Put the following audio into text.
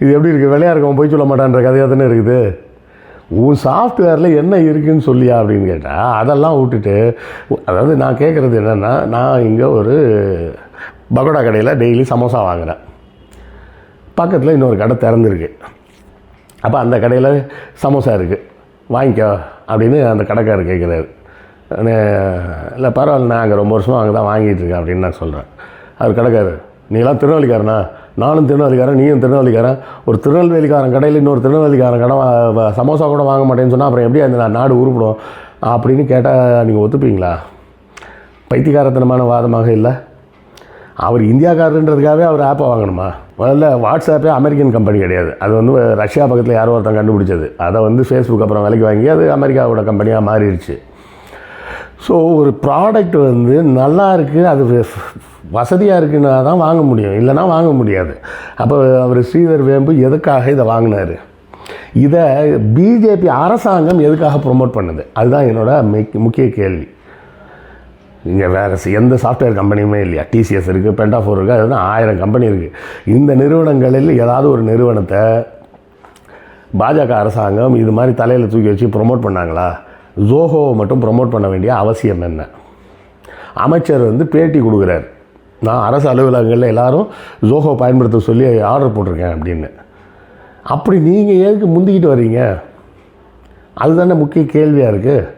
இது எப்படி இருக்குது வெளியாக இருக்கவன் போய் சொல்ல மாட்டான்ற கதையாக தானே இருக்குது. உன் சாஃப்ட்வேரில் என்ன இருக்குன்னு சொல்லியா அப்படின்னு கேட்டால் அதெல்லாம் விட்டுட்டு அதாவது நான் கேட்குறது என்னென்னா நான் இங்கே ஒரு பகோடா கடையில் டெய்லி சமோசா வாங்குகிறேன் பக்கத்தில் இன்னொரு கடை திறந்துருக்கு. அப்போ அந்த கடையில் சமோசா இருக்குது வாங்கிக்கோ அப்படின்னு அந்த கடைக்காரர் கேட்குறாரு இல்லை பரவாயில்ல நான் அங்கே ரொம்ப வருஷமாக அங்கே தான் வாங்கிட்டு இருக்கேன் அப்படின்னு நான் சொல்கிறேன் அவர் கடைக்காரர் நீலாம் திருநெல்வேலிக்காரனா? நானும் திருநெல்வேலிக்காரன் நீயும் திருநெல்வேலிக்காரன். ஒரு திருநெல்வேலிக்காரன் கடையில் இன்னொரு திருநெல்வேலிக்காரன் கடை சமோசா கூட வாங்க மாட்டேன்னு சொன்னால் அப்புறம் எப்படி அந்த நாடு உருப்பிடும்? அப்படின்னு கேட்டால் நீங்கள் ஒத்துப்பீங்களா? பைத்தியக்காரத்தனமான வாதமாக இல்லை. அவர் இந்தியாக்காரன்றதுக்காகவே அவர் ஆப்பை வாங்கணுமா? முதல்ல வாட்ஸ்அப்பே அமெரிக்கன் கம்பெனி கிடையாது. அது வந்து ரஷ்யா பக்கத்தில் யாரோ ஒருத்தன் கண்டுபிடிச்சது. அதை வந்து ஃபேஸ்புக் அப்புறம் விலைக்கு வாங்கி அது அமெரிக்காவோட கம்பெனியாக மாறிடுச்சு. ஸோ ஒரு ப்ராடக்ட் வந்து நல்லா இருக்குது அது வசதியாக இருக்குன்னா தான் வாங்க முடியும். இல்லைன்னா வாங்க முடியாது. அப்போ அவர் ஸ்ரீதர் வேம்பு எதுக்காக இதை வாங்கினார்? இதை பிஜேபி அரசாங்கம் எதுக்காக ப்ரொமோட் பண்ணுது? அதுதான் என்னோட மிக்- முக்கிய கேள்வி. இங்கே வேறு எந்த சாஃப்ட்வேர் கம்பெனியுமே இல்லையா? டிசிஎஸ் இருக்குது பென்டாஃபோர் இருக்குது அது ஆயிரம் கம்பெனி இருக்குது இந்த நிறுவனங்களில் ஏதாவது ஒரு நிறுவனத்தை பாஜக அரசாங்கம் இது மாதிரி தலையில் தூக்கி வச்சு ப்ரொமோட் பண்ணாங்களா? ஜோஹோவை மட்டும் ப்ரொமோட் பண்ண வேண்டிய அவசியம் என்ன? அமைச்சர் வந்து பேட்டி கொடுக்குறாரு. நான் அரசு அலுவலகங்களில் எல்லோரும் ஜோஹோ பயன்படுத்த சொல்லி ஆர்டர் போட்டிருக்கேன் அப்படின்னு. அப்படி நீங்கள் எதுக்கு முந்திக்கிட்டு வர்றீங்க அதுதானே முக்கிய கேள்வியாக இருக்குது